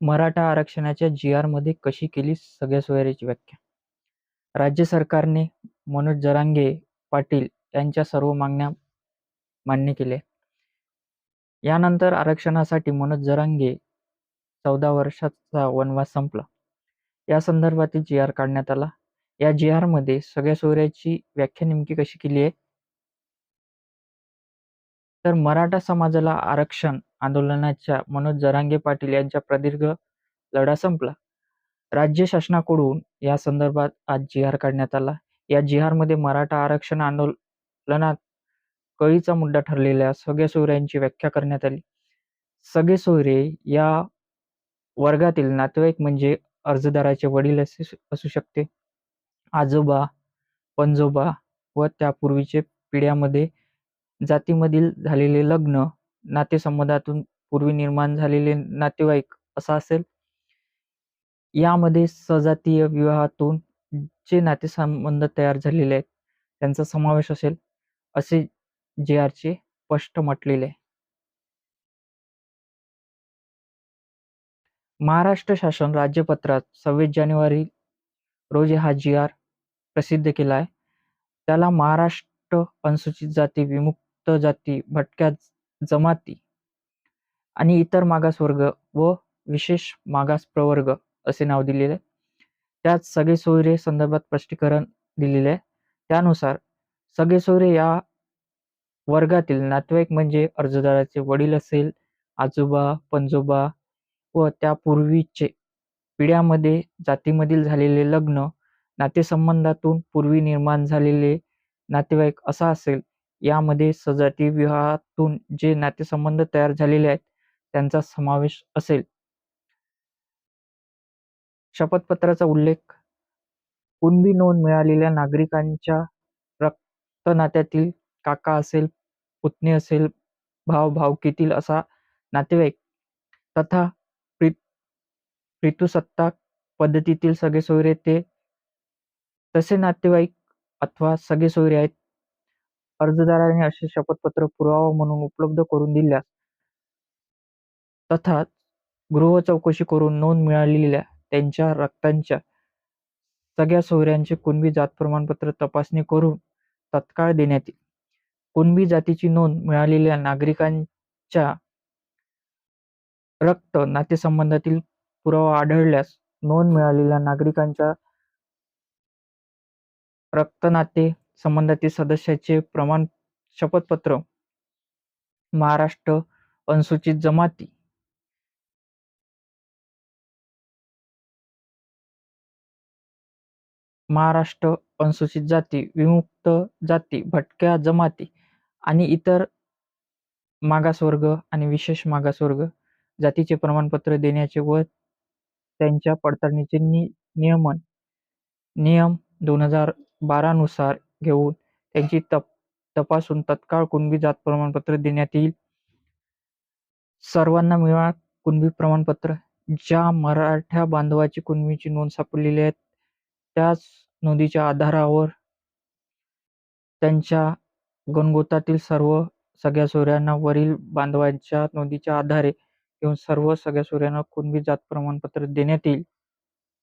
मराठा आरक्षणाच्या जी-आरमध्ये कशी केली सगळ्या सोयऱ्याची व्याख्या? राज्य सरकारने मनोज जरांगे पाटील यांच्या सर्व मागण्या मान्य केल्या. यानंतर आरक्षणासाठी मनोज जरांगे चौदा वर्षाचा वनवास संपला. यासंदर्भातील जी-आर काढण्यात आला. या जी-आरमध्ये सगळ्या सोयऱ्याची व्याख्या नेमकी कशी केली आहे? तर मराठा समाजाला आरक्षण आंदोलनाच्या मनोज जरांगे पाटील यांच्या प्रदीर्घ लढा संपला. राज्य शासनाकडून या संदर्भात आज जिहार काढण्यात आला. या जिहारमध्ये मराठा आरक्षण आंदोलनात कळीचा मुद्दा ठरलेल्या सगळ्या सोयऱ्यांची व्याख्या करण्यात आली. सगळे सोयरे या वर्गातील नातेवाईक म्हणजे अर्जदाराचे वडील असू शकते, आजोबा, पणजोबा व त्यापूर्वीचे पिढ्यामध्ये जातीमधील झालेले लग्न, नातेसंबंधातून पूर्वी निर्माण झालेले नातेवाईक असा असेल. यामध्ये सजातीय विवाहातून जे नातेसंबंध तयार झालेले आहेत त्यांचा समावेश असेल, असे जी-आरचे स्पष्ट म्हटलेले आहे. महाराष्ट्र शासन राज्यपत्रात सव्वीस जानेवारी रोजी हा जी-आर प्रसिद्ध केला आहे. त्याला महाराष्ट्र अनुसूचित जाती, विमुक्त जाती, भटक्या जमाती आणि इतर मागासवर्ग व विशेष मागास प्रवर्ग असे नाव दिलेले आहे. त्यात सगळे सोयरे संदर्भात स्पष्टीकरण दिलेले आहे. त्यानुसार सगळे सोयरे या वर्गातील नातेवाईक म्हणजे अर्जदाराचे वडील असेल, आजोबा, पणजोबा व त्यापूर्वीचे पिढ्यामध्ये जातीमधील झालेले लग्न, नातेसंबंधातून पूर्वी निर्माण झालेले नातेवाईक असा असेल. यामध्ये सजाती विवाहातून जे नातेसंबंध तयार झालेले आहेत त्यांचा समावेश असेल. शपथपत्राचा उल्लेख कुणबी नोंद मिळालेल्या नागरिकांच्या रक्त नात्यातील काका असेल, पुतणी असेल, भाव भावकीतील असा नातेवाईक तथा पितृसत्ताक पद्धतीतील सगळे सोयरे ते तसे नातेवाईक अथवा सगळे सोयरे आहेत. अर्जदाराने असे शपथपत्र पुरावा म्हणून उपलब्ध करून दिल्यास तथा गृह चौकशी करून नोंद मिळालेल्या त्यांच्या रक्ताच्या सगळ्या सोयऱ्यांचे कुणबी जात प्रमाणपत्र तपासणी करून तत्काळ देण्यात येईल. कुणबी जातीची नोंद मिळालेल्या नागरिकांच्या रक्त नातेसंबंधातील पुरावा आढळल्यास नोंद मिळालेल्या नागरिकांच्या रक्तनाते संबंधातील सदस्याचे प्रमाण शपथपत्र महाराष्ट्र अनुसूचित जमाती. महाराष्ट्र अनुसूचित जाती, विमुक्त जाती, भटक्या जमाती आणि इतर मागासवर्ग आणि विशेष मागासवर्ग जातीचे प्रमाणपत्र देण्याचे व त्यांच्या पडताळणीचे नियमन नियम दोन हजार बारा नुसार घेऊन त्यांची तप तपासून तत्काळ कुणबी जात प्रमाणपत्र देण्यात येईल. सर्वांना मिळणार कुणबी प्रमाणपत्र ज्या मराठा बांधवाची कुणबीची नोंद सापडलेली आहे त्याच नोंदीच्या आधारावर त्यांच्या गणगोतातील सर्व सगळ्या सोऱ्यांना वरील बांधवांच्या नोंदीच्या आधारे घेऊन सर्व सगळ्या सोऱ्यांना कुणबी जात प्रमाणपत्र देण्यात येईल.